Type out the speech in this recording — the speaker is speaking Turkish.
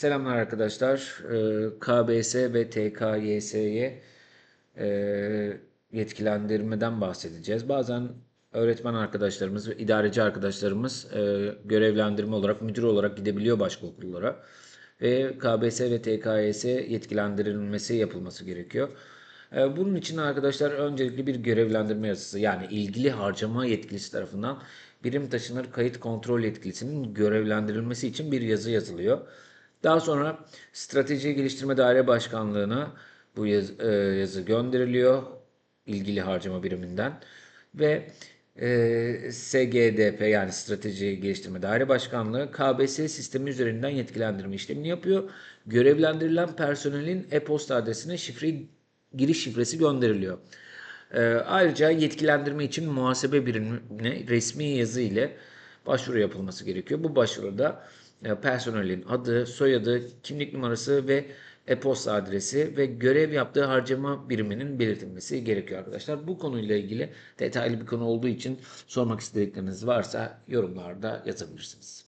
Selamlar arkadaşlar. Ee, KBS ve TKYS'ye e, yetkilendirmeden bahsedeceğiz. Bazen öğretmen arkadaşlarımız ve idareci arkadaşlarımız e, görevlendirme olarak, müdür olarak gidebiliyor başka okullara. Ve KBS ve TKYS yetkilendirilmesi yapılması gerekiyor. E, Bunun için arkadaşlar öncelikle bir görevlendirme yazısı yani ilgili harcama yetkilisi tarafından birim taşınır kayıt kontrol yetkilisinin görevlendirilmesi için bir yazı yazılıyor. Daha sonra Strateji Geliştirme Daire Başkanlığı'na bu yaz- e, yazı gönderiliyor ilgili harcama biriminden ve e, SGDP yani Strateji Geliştirme Daire Başkanlığı KBS sistemi üzerinden yetkilendirme işlemini yapıyor. Görevlendirilen personelin e-posta adresine şifre giriş şifresi gönderiliyor. E, ayrıca yetkilendirme için muhasebe birimine resmi yazı ile başvuru yapılması gerekiyor. Bu başvuruda e, personelin adı, soyadı, kimlik numarası ve e-posta adresi ve görev yaptığı harcama biriminin belirtilmesi gerekiyor arkadaşlar. Bu konuyla ilgili detaylı bir konu olduğu için sormak istedikleriniz varsa yorumlarda yazabilirsiniz.